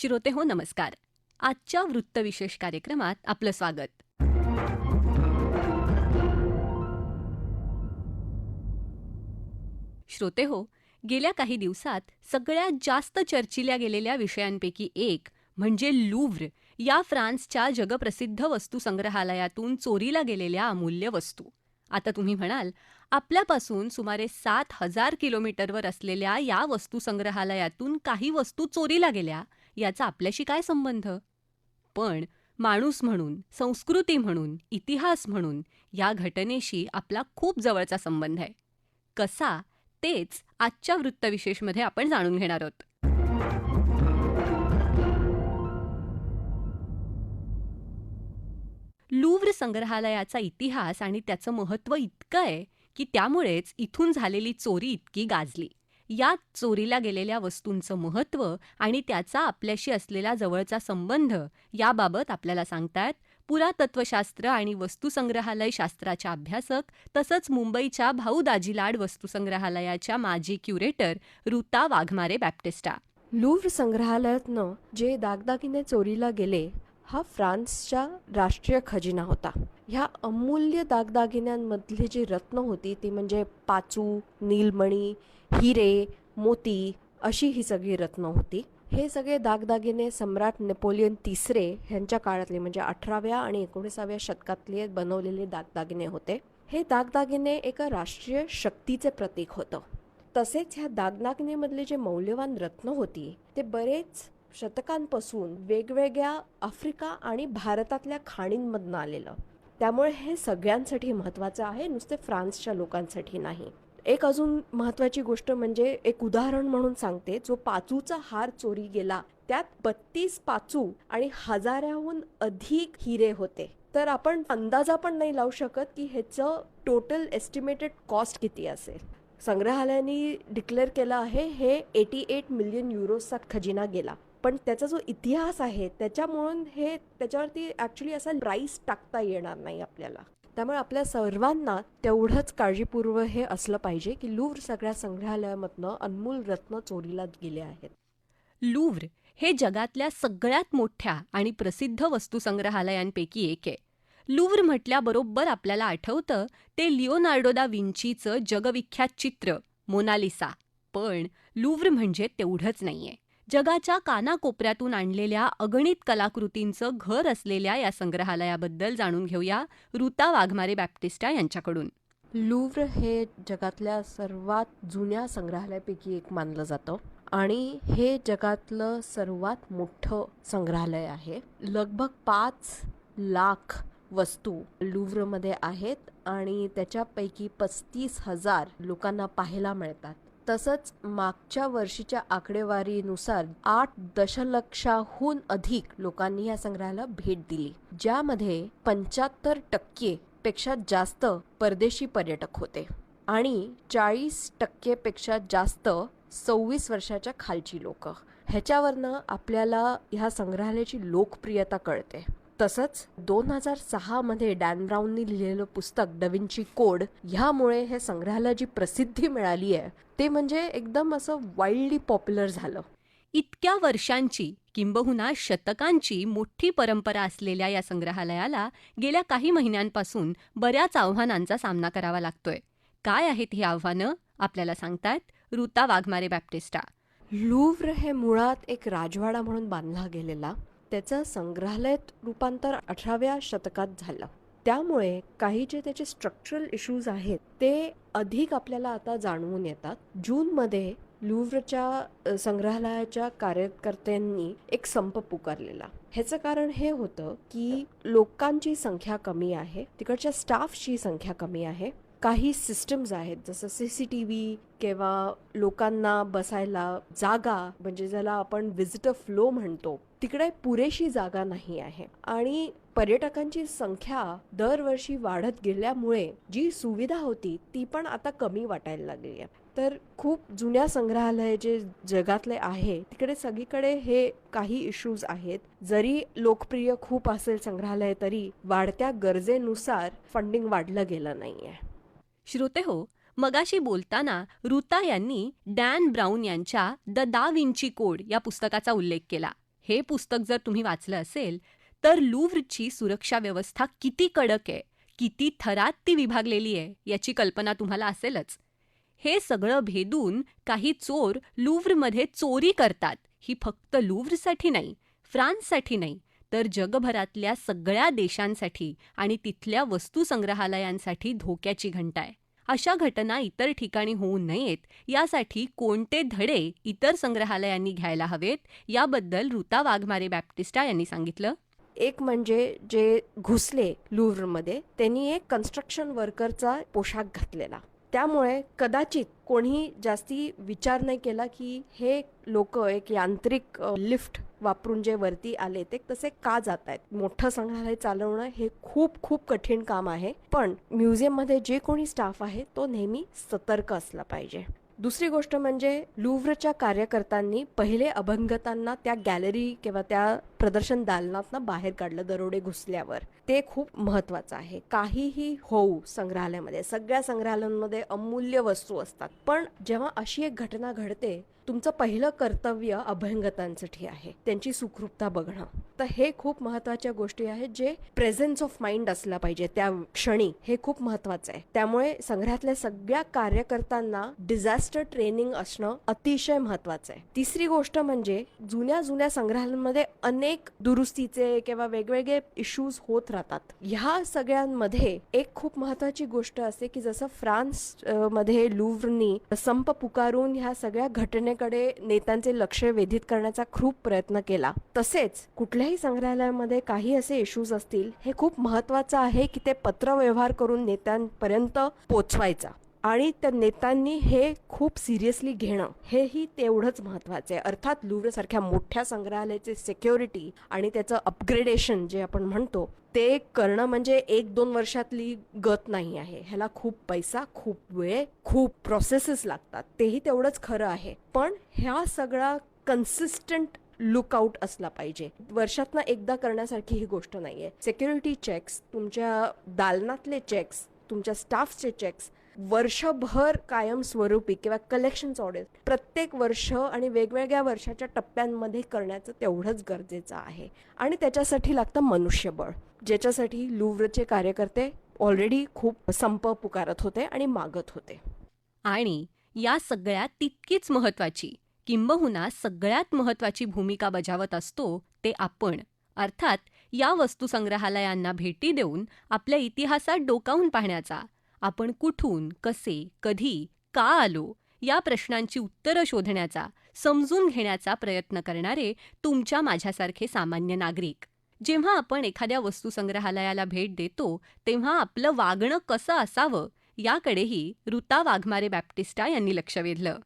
श्रोते हो नमस्कार. आजच्या वृत्तविशेष कार्यक्रमात आपलं स्वागत. श्रोते हो गेल्या काही दिवसात सगळ्यात जास्त चर्चिल्या गेलेल्या विषयांपैकी एक म्हणजे लुव्र या फ्रान्सच्या जगप्रसिद्ध वस्तुसंग्रहालयातून चोरीला गेलेल्या अमूल्य वस्तू. आता तुम्ही म्हणाल आपल्यापासून सुमारे सात हजार किलोमीटरवर असलेल्या या वस्तुसंग्रहालयातून काही वस्तू चोरीला गेल्या? याचा आपल्याशी काय संबंध? पण माणूस म्हणून संस्कृती म्हणून इतिहास म्हणून या घटनेशी आपला खूप जवळचा संबंध आहे. कसा तेच आजच्या वृत्तविशेषमध्ये आपण जाणून घेणार आहोत. लूव्र संग्रहालयाचा इतिहास आणि त्याचं महत्त्व इतकं आहे की त्यामुळेच इथून झालेली चोरी इतकी गाजली. यात चोरीला गेलेल्या वस्तूंचं महत्त्व आणि त्याचा आपल्याशी असलेला जवळचा संबंध याबाबत आपल्याला सांगतायत. पुरातत्वशास्त्र आणि वस्तुसंग्रहालय शास्त्राच्या अभ्यासक तसंच मुंबईच्या भाऊ दाजीलाड वस्तुसंग्रहालयाच्या माजी क्युरेटर ऋता वाघमारे बॅप्टिस्टा. लुव्ह संग्रहालयातनं जे दागदागिने चोरीला गेले हा फ्रान्सच्या राष्ट्रीय खजिना होता. ह्या अमूल्य दागदागिन्यांमधली जी रत्न होती ती म्हणजे पाचू नीलमणी हिरे मोती अशी ही सगळी रत्न होती. हे सगळे दागदागिने सम्राट नेपोलियन तिसरे ह्यांच्या काळातले म्हणजे अठराव्या आणि एकोणीसाव्या शतकातले बनवलेले दागदागिने होते. हे दागदागिने एका राष्ट्रीय शक्तीचे प्रतीक होतं. तसेच ह्या दागदागिनेमधले जे मौल्यवान रत्न होती ते बरेच शतकांपासून वेगवेगळ्या आफ्रिका आणि भारतातल्या खाणींमधनं आलेलं. त्यामुळे हे सगळ्यांसाठी महत्त्वाचं आहे नुसते फ्रान्सच्या लोकांसाठी नाही. एक अजून महत्त्वाची गोष्ट म्हणजे एक उदाहरण म्हणून सांगते. जो पाचूचा हार चोरी गेला त्यात बत्तीस पाचू आणि हजाराहून अधिक हिरे होते. तर आपण अंदाजा पण नाही लावू शकत की ह्याचं टोटल एस्टिमेटेड कॉस्ट किती असेल. संग्रहालयाने डिक्लेअर केलं आहे हे एटी एट मिलियन युरोचा खजिना गेला. पण त्याचा जो इतिहास आहे त्याच्यामुळून हे त्याच्यावरती ॲक्च्युली असा प्राईस टाकता येणार नाही आपल्याला. त्यामुळे आपल्या सर्वांना तेवढंच काळजीपूर्वक हे असलं पाहिजे की लुव्र सगळ्या संग्रहालयामधनं अनमोल रत्न चोरीला गेले आहेत. लुव्र हे जगातल्या सगळ्यात मोठ्या आणि प्रसिद्ध वस्तुसंग्रहालयांपैकी एक आहे. लुव्र म्हटल्याबरोबर आपल्याला आठवतं ते लिओनार्डो दा विंचीचं जगविख्यात चित्र मोनालिसा. पण लुव्र म्हणजे तेवढंच नाहीये. जगाच्या कानाकोपऱ्यातून आणलेल्या अगणित कलाकृतींचं घर असलेल्या या संग्रहालयाबद्दल जाणून घेऊया ऋता वाघमारे बॅप्टिस्टा यांच्याकडून. लुव्र हे जगातल्या सर्वात जुन्या संग्रहालयापैकी एक मानलं जातं आणि हे जगातलं सर्वात मोठं संग्रहालय आहे. लगभग पाच लाख वस्तू लुव्रमध्ये आहेत आणि त्याच्यापैकी पस्तीस हजार लोकांना पाहायला मिळतात. तसंच मागच्या वर्षीच्या आकडेवारीनुसार आठ दशलक्षाहून अधिक लोकांनी या संग्रहाला भेट दिली ज्यामध्ये पंच्याहत्तर टक्के पेक्षा जास्त परदेशी पर्यटक होते आणि चाळीस टक्केपेक्षा जास्त सव्वीस वर्षाच्या खालची लोक. ह्याच्यावरनं आपल्याला ह्या संग्रहालयाची लोकप्रियता कळते. तसंच दोन हजार सहा मध्ये डॅन ब्राऊननी लिहिलेलं पुस्तक डविंची कोड ह्यामुळे हे संग्रहालयाची प्रसिद्धी मिळाली आहे ते म्हणजे एकदम असं वाईल्डली पॉप्युलर झालं. इतक्या वर्षांची किंबहुना शतकांची मोठी परंपरा असलेल्या या संग्रहालयाला गेल्या काही महिन्यांपासून बऱ्याच आव्हानांचा सामना करावा लागतोय. काय आहेत ही आव्हानं? आपल्याला सांगतायत ऋता वाघमारे बॅप्टिस्टा. लुव्र हे मुळात एक राजवाडा म्हणून बांधला गेलेला. त्याचं संग्रहालयात रूपांतर अठराव्या शतकात झालं. त्यामुळे काही जे त्याचे स्ट्रक्चरल इश्यूज आहेत ते अधिक आपल्याला आता जाणवून येतात. जूनमध्ये लुव्रच्या संग्रहालयाच्या कार्यकर्त्यांनी एक संप पुकारलेला. ह्याचं कारण हे होतं की लोकांची संख्या कमी आहे तिकडच्या स्टाफची संख्या कमी आहे. काही सिस्टम्स आहेत जसं सी सी टी व्ही किंवा लोकांना बसायला जागा म्हणजे ज्याला आपण विजिटर फ्लो म्हणतो तिकडे पुरेशी जागा नाही आहे. आणि पर्यटकांची संख्या दरवर्षी वाढत गेल्यामुळे जी सुविधा होती ती पण आता कमी वाटायला लागली आहे. तर खूप जुन्या संग्रहालय जे जगातले आहे तिकडे सगळीकडे हे काही इश्यूज आहेत. जरी लोकप्रिय खूप असेल संग्रहालय तरी वाढत्या गरजेनुसार फंडिंग वाढलं गेलं नाहीये. श्रोते हो मगाशी बोलताना ऋता यांनी डॅन ब्राऊन यांच्या द दा विंची कोड या पुस्तकाचा उल्लेख केला. हे पुस्तक जर तुम्ही वाचलं असेल तर लूव्रची सुरक्षा व्यवस्था किती कडक आहे किती थरात ती विभागलेली आहे याची कल्पना तुम्हाला असेलच. हे सगळं भेदून काही चोर लूव्रमध्ये चोरी करतात. ही फक्त लूव्रसाठी नाही फ्रान्ससाठी नाही तर जगभरातल्या सगळ्या देशांसाठी आणि तिथल्या वस्तू संग्रहालयांसाठी धोक्याची घंटा आहे अशा घटना इतर ठिकाणी होऊ नयेत यासाठी कोणते धडे इतर संग्रहालयांनी घ्यायला हवेत याबद्दल ऋता वाघमारे बॅप्टिस्टा यांनी सांगितलं. एक म्हणजे जे घुसले लुव्रमध्ये त्यांनी एक कन्स्ट्रक्शन वर्करचा पोशाख घातलेला. त्यामुळे कदाचित कोणी जास्ती विचार नाही केला की हे लोक एक यांत्रिक लिफ्ट वापरून जे वरती आले ते तसे का जात आहेत मोठं संग्रहालय चालवणं हे खूप खूप कठीण काम आहे. पण म्युझियममध्ये जे कोणी स्टाफ आहे तो नेहमी सतर्क असला पाहिजे. दुसरी गोष्ट म्हणजे लुव्रच्या कार्यकर्त्यांनी पहिले अभंगतांना त्या गॅलरी किंवा त्या प्रदर्शन दालनातनं बाहेर काढलं दरोडे घुसल्यावर. ते खूप महत्वाचं आहे. काहीही होऊ संग्रहालयामध्ये सगळ्या संग्रहालयांमध्ये अमूल्य वस्तू असतात. पण जेव्हा अशी एक घटना घडते तुमचं पहिलं कर्तव्य अभ्यंगतांसाठी आहे. त्यांची सुखरूपता बघणं. तर हे खूप महत्त्वाच्या गोष्टी आहेत जे प्रेझेन्स ऑफ माइंड असला पाहिजे. त्या क्षणी हे खूप महत्वाचं आहे. त्यामुळे संग्रहातल्या सगळ्या कार्यकर्त्यांना डिझास्टर ट्रेनिंग असणं अतिशय महत्वाचं आहे. तिसरी गोष्ट म्हणजे जुन्या जुन्या संग्रहालयांमध्ये अनेक दुरुस्तीचे किंवा वेगवेगळे इश्यूज होत राहतात. ह्या सगळ्यांमध्ये एक खूप महत्वाची गोष्ट असते की जसं फ्रान्समध्ये लुव्रनी संप पुकारून ह्या सगळ्या घटने घटनेकडे नेत्यांचे लक्ष वेधित करण्याचा खूप प्रयत्न केला. तसेच कुठल्याही संग्रहालयामध्ये काही असे इश्यूज असतील हे खूप महत्वाचं आहे की ते पत्रव्यवहार करून नेत्यांपर्यंत पोचवायचा. आणि त्या नेत्यांनी हे खूप सिरियसली घेणं हेही तेवढंच महत्त्वाचं आहे. अर्थात लुव्रसारख्या मोठ्या संग्रहालयाचे सिक्युरिटी आणि त्याचं अपग्रेडेशन जे आपण म्हणतो ते करणं म्हणजे एक दोन वर्षातली गत नाही आहे. ह्याला खूप पैसा खूप वेळ खूप प्रोसेसेस लागतात. तेही तेवढंच खरं आहे. पण ह्या सगळा कन्सिस्टंट लुकआउट असला पाहिजे. वर्षातनं एकदा करण्यासारखी ही गोष्ट नाहीये. सिक्युरिटी चेक्स तुमच्या दालनातले चेक्स तुमच्या स्टाफचे चेक्स वर्षभर कायमस्वरूपी किंवा कलेक्शन ऑडिट प्रत्येक वर्ष आणि वेगवेगळ्या वर्षाच्या टप्प्यांमध्ये करण्याचं तेवढंच गरजेचं आहे. आणि त्याच्यासाठी लागतं मनुष्यबळ. ज्याच्यासाठी लुव्रचे कार्यकर्ते ऑलरेडी खूप संप पुकारत होते आणि मागत होते. आणि या सगळ्यात तितकीच महत्वाची किंबहुना सगळ्यात महत्वाची भूमिका बजावत असतो ते आपण. अर्थात या वस्तू संग्रहालयांना भेटी देऊन आपल्या इतिहासात डोकावून पाहण्याचा आपण कुठून कसे कधी का आलो या प्रश्नांची उत्तरं शोधण्याचा समजून घेण्याचा प्रयत्न करणारे तुमच्या माझ्यासारखे सामान्य नागरिक. जेव्हा आपण एखाद्या वस्तूसंग्रहालयाला भेट देतो तेव्हा आपलं वागणं कसं असावं याकडेही ऋता वाघमारे बॅप्टिस्टा यांनी लक्ष वेधलं.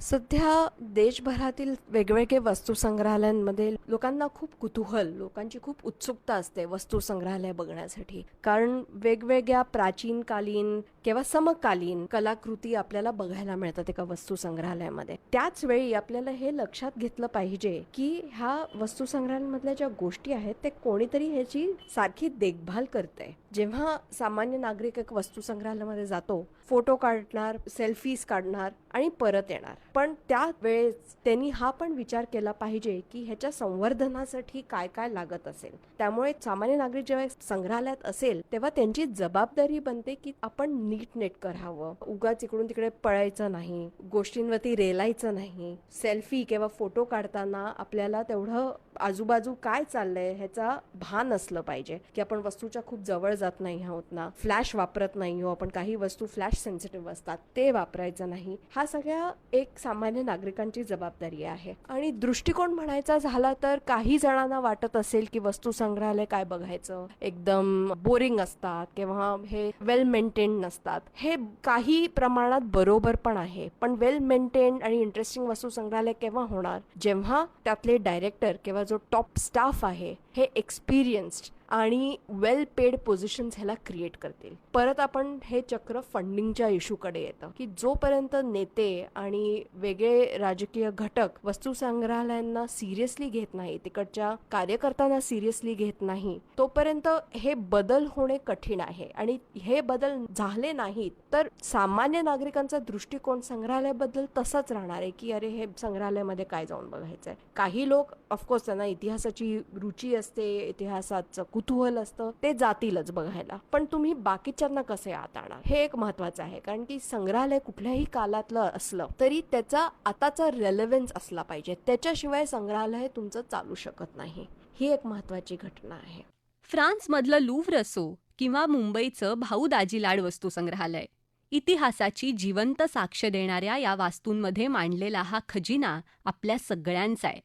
सध्या देशभरातील वेगवेगळे वस्तू संग्रहालयांमध्ये लोकांना खूप कुतूहल लोकांची खूप उत्सुकता असते वस्तू संग्रहालय बघण्यासाठी. कारण वेगवेगळ्या प्राचीनकालीन किंवा समकालीन कलाकृती आपल्याला बघायला मिळतात एका वस्तू संग्रहालयामध्ये त्याच वेळी आपल्याला हे लक्षात घेतलं पाहिजे की ह्या वस्तू संग्रहालयामधल्या ज्या गोष्टी आहेत ते कोणीतरी ह्याची सारखी देखभाल करते जेव्हा सामान्य नागरिक एक वस्तू संग्रहालयामध्ये जातो फोटो काढणार सेल्फीज काढणार आणि परत येणार. पण त्या वेळेस त्यांनी हा पण विचार केला पाहिजे की ह्याच्या संवर्धनासाठी काय काय लागत असेल. त्यामुळे सामान्य नागरिक जेव्हा संग्रहालयात असेल तेव्हा त्यांची जबाबदारी बनते की आपण नीट नेट राहावं. उगाच इकडून तिकडे पळायचं नाही गोष्टींवरती रेलायचं नाही. सेल्फी किंवा फोटो काढताना आपल्याला तेवढं आजूबाजू काय चाललंय ह्याचा भान असलं पाहिजे. की आपण वस्तूच्या खूप जवळ जात नाही आहोत ना फ्लॅश वापरत नाही हो आपण काही वस्तू फ्लॅश सेन्सिटिव्ह असतात ते वापरायचं नाही. हा सगळ्या एक सामान्य नागरिकांची जबाबदारी आहे. आणि दृष्टिकोन म्हणायचा झाला तर काही जणांना वाटत असेल की वस्तू संग्रहालय काय बघायचं? एकदम बोरिंग असतात किंवा हे वेल मेंटेन नसतात. हे काही प्रमाणात बरोबर पण आहे. पण वेल मेंटेन आणि इंटरेस्टिंग वस्तू संग्रहालय केव्हा होणार? जेव्हा त्यातले डायरेक्टर किंवा जो टॉप स्टाफ आहे हे एक्सपिरियन्स्ड आणि वेल पेड पोझिशन्स ह्याला क्रिएट करतील. परत आपण हे चक्र फंडिंगच्या इश्यूकडे येतं. की जोपर्यंत नेते आणि वेगळे राजकीय घटक वस्तू संग्रहालयांना सिरियसली घेत नाही तिकडच्या कार्यकर्त्यांना सिरियसली घेत नाही तोपर्यंत हे बदल होणे कठीण आहे. आणि हे बदल झाले नाहीत तर सामान्य नागरिकांचा दृष्टिकोन संग्रहालयाबद्दल तसाच राहणार आहे की अरे हे संग्रहालयामध्ये काय जाऊन बघायचं आहे काही लोक ऑफकोर्स त्यांना इतिहासाची रुची असते इतिहासाचं कुतूहल असतं ते जातीलच बघायला. पण तुम्ही बाकीच्यांना कसे आत आणा हे एक महत्वाचं आहे कारण की संग्रहालय कुठल्याही कालातलं असलं तरी त्याचा आताचा रेलेव्हन्स असला पाहिजे. त्याच्याशिवाय संग्रहालय तुमचं चालू शकत नाही. ही एक महत्वाची घटना आहे. फ्रान्समधलं लूव्र असो किंवा मुंबईचं भाऊ दाजीलाड वस्तू संग्रहालय इतिहासाची जिवंत साक्ष देणाऱ्या या वास्तूंमध्ये मांडलेला हा खजिना आपल्या सगळ्यांचा आहे.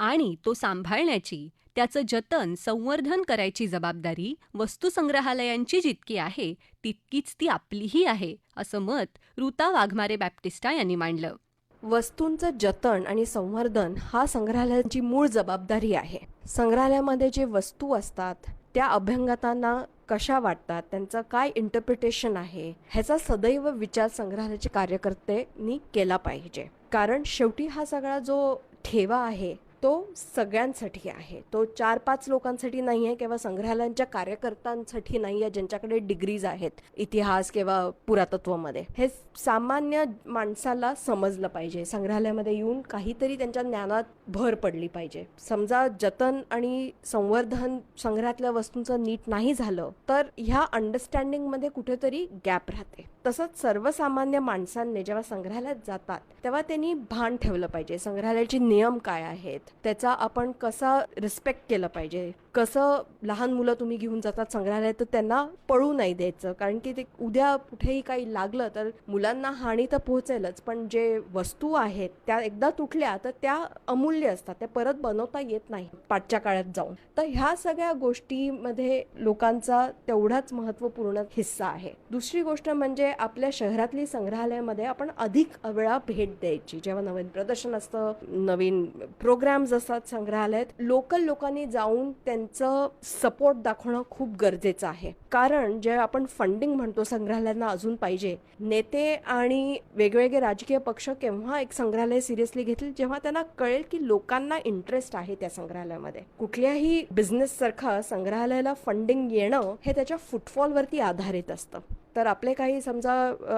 आणि तो सांभाळण्याची त्याचं जतन संवर्धन करायची जबाबदारी वस्तू संग्रहालयांची जितकी आहे तितकीच ती आपलीही आहे असं मत ऋता वाघमारे बॅप्टिस्टा यांनी मांडलं. वस्तूंचं जतन आणि संवर्धन हा संग्रहालयाची मूळ जबाबदारी आहे. संग्रहालयामध्ये जे वस्तू असतात त्या अभ्यंगतांना कशा वाटतात त्यांचं काय इंटरप्रिटेशन आहे ह्याचा सदैव विचार संग्रहालयाचे कार्यकर्त्यांनी केला पाहिजे. कारण शेवटी हा सगळा जो ठेवा आहे तो सगळ्यांसाठी आहे. तो चार पाच लोकांसाठी नाही आहे किंवा संग्रहालयांच्या कार्यकर्त्यांसाठी नाही आहे ज्यांच्याकडे डिग्रीज आहेत इतिहास किंवा पुरातत्वमध्ये. हे सामान्य माणसाला समजलं पाहिजे. संग्रहालयामध्ये येऊन काहीतरी त्यांच्या ज्ञानात भर पडली पाहिजे. समजा जतन आणि संवर्धन संग्रहातल्या वस्तूंचं नीट नाही झालं तर ह्या अंडरस्टँडिंगमध्ये कुठेतरी गॅप राहते. तसंच सर्वसामान्य माणसांनी जेव्हा संग्रहालयात जातात तेव्हा त्यांनी भान ठेवलं पाहिजे. संग्रहालयाचे नियम काय आहेत? त्याचा आपण कसा रिस्पेक्ट केलं पाहिजे? कसं लहान मुलं तुम्ही घेऊन जातात संग्रहालयात तर त्यांना पळू नाही द्यायचं. कारण की ते उद्या कुठेही काही लागलं तर मुलांना हानी तर पोहोचेलच. पण जे वस्तू आहेत त्या एकदा तुटल्या तर त्या अमूल्य असतात. त्या परत बनवता येत नाही पाठच्या काळात जाऊन. तर ह्या सगळ्या गोष्टीमध्ये लोकांचा तेवढाच महत्त्वपूर्ण हिस्सा आहे. दुसरी गोष्ट म्हणजे आपल्या शहरातली संग्रहालयामध्ये आपण अधिक वेळा भेट द्यायची. जेव्हा नवीन प्रदर्शन असतं नवीन प्रोग्राम्स असतात संग्रहालयात लोकल लोकांनी जाऊन त्यांचं सपोर्ट दाखवणं खूप गरजेचं आहे. कारण जे आपण फंडिंग म्हणतो संग्रहालयांना अजून पाहिजे नेते आणि वेगवेगळे राजकीय पक्ष केव्हा एक संग्रहालय सिरियसली घेतील जेव्हा त्यांना कळेल की लोकांना इंटरेस्ट आहे त्या संग्रहालयामध्ये. कुठल्याही बिझनेस सारखा संग्रहालयाला फंडिंग येणं हे त्याच्या फुटफॉलवरती आधारित असतं. तर आपले काही समजा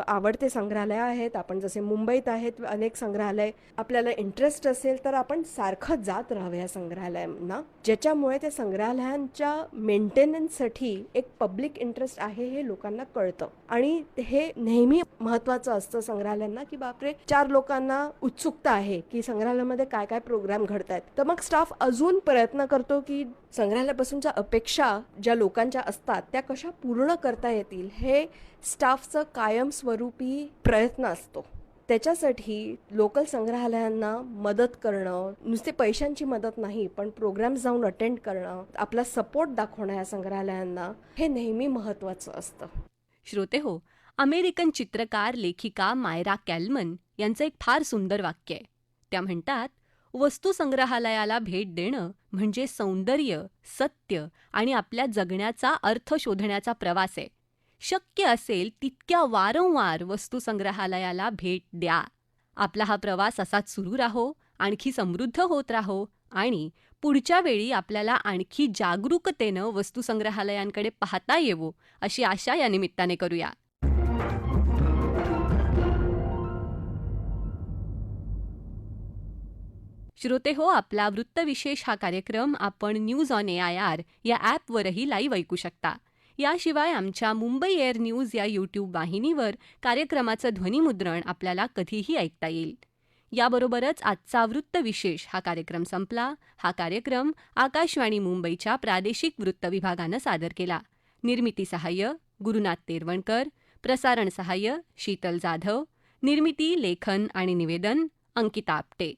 आवडते संग्रहालय आहेत आपण जसे मुंबईत आहेत अनेक संग्रहालय आपल्याला इंटरेस्ट असेल तर आपण सारखं जात राहावं या संग्रहालयांना. ज्याच्यामुळे त्या संग्रहालयांच्या मेंटेनन्ससाठी एक पब्लिक इंटरेस्ट आहे हे लोकांना कळतं. आणि हे नेहमी महत्वाचं असतं संग्रहालयांना की बापरे चार लोकांना उत्सुकता आहे की संग्रहालयामध्ये काय काय प्रोग्राम घडत आहेत तर मग स्टाफ अजून प्रयत्न करतो की संग्रहालयापासूनच्या अपेक्षा ज्या लोकांच्या असतात त्या कशा पूर्ण करता येतील हे स्टाफचं कायमस्वरूपी प्रयत्न असतो. त्याच्यासाठी लोकल संग्रहालयांना मदत करणं नुसते पैशांची मदत नाही पण प्रोग्राम जाऊन अटेंड करणं आपला सपोर्ट दाखवणं या संग्रहालयांना हे नेहमी महत्त्वाचं असतं. श्रोते हो अमेरिकन चित्रकार लेखिका मायरा कॅलमन यांचं एक फार सुंदर वाक्य आहे. त्या म्हणतात वस्तू संग्रहालयाला भेट देणं म्हणजे सौंदर्य सत्य आणि आपल्या जगण्याचा अर्थ शोधण्याचा प्रवास आहे. शक्य असेल तितक्या वारंवार वस्तू संग्रहालयाला भेट द्या. आपला हा प्रवास असाच सुरू राहो आणखी समृद्ध होत राहो आणि पुढच्या वेळी आपल्याला आणखी जागरूकतेनं वस्तू संग्रहालयांकडे पाहता येवो अशी आशा या निमित्ताने करूया. श्रोते हो आपला वृत्तविशेष हा कार्यक्रम आपण news on A I R या ॲपवरही लाईव्ह ऐकू शकता. याशिवाय आमच्या मुंबई एअर न्यूज या यूट्यूब वाहिनीवर कार्यक्रमाचं ध्वनिमुद्रण आपल्याला कधीही ऐकता येईल. याबरोबरच आजचा वृत्तविशेष हा कार्यक्रम संपला. हा कार्यक्रम आकाशवाणी मुंबईच्या प्रादेशिक वृत्त विभागानं सादर केला. निर्मिती सहाय्य गुरुनाथ तेरवणकर. प्रसारण सहाय्य शीतल जाधव. निर्मिती लेखन आणि निवेदन अंकिता आपटे.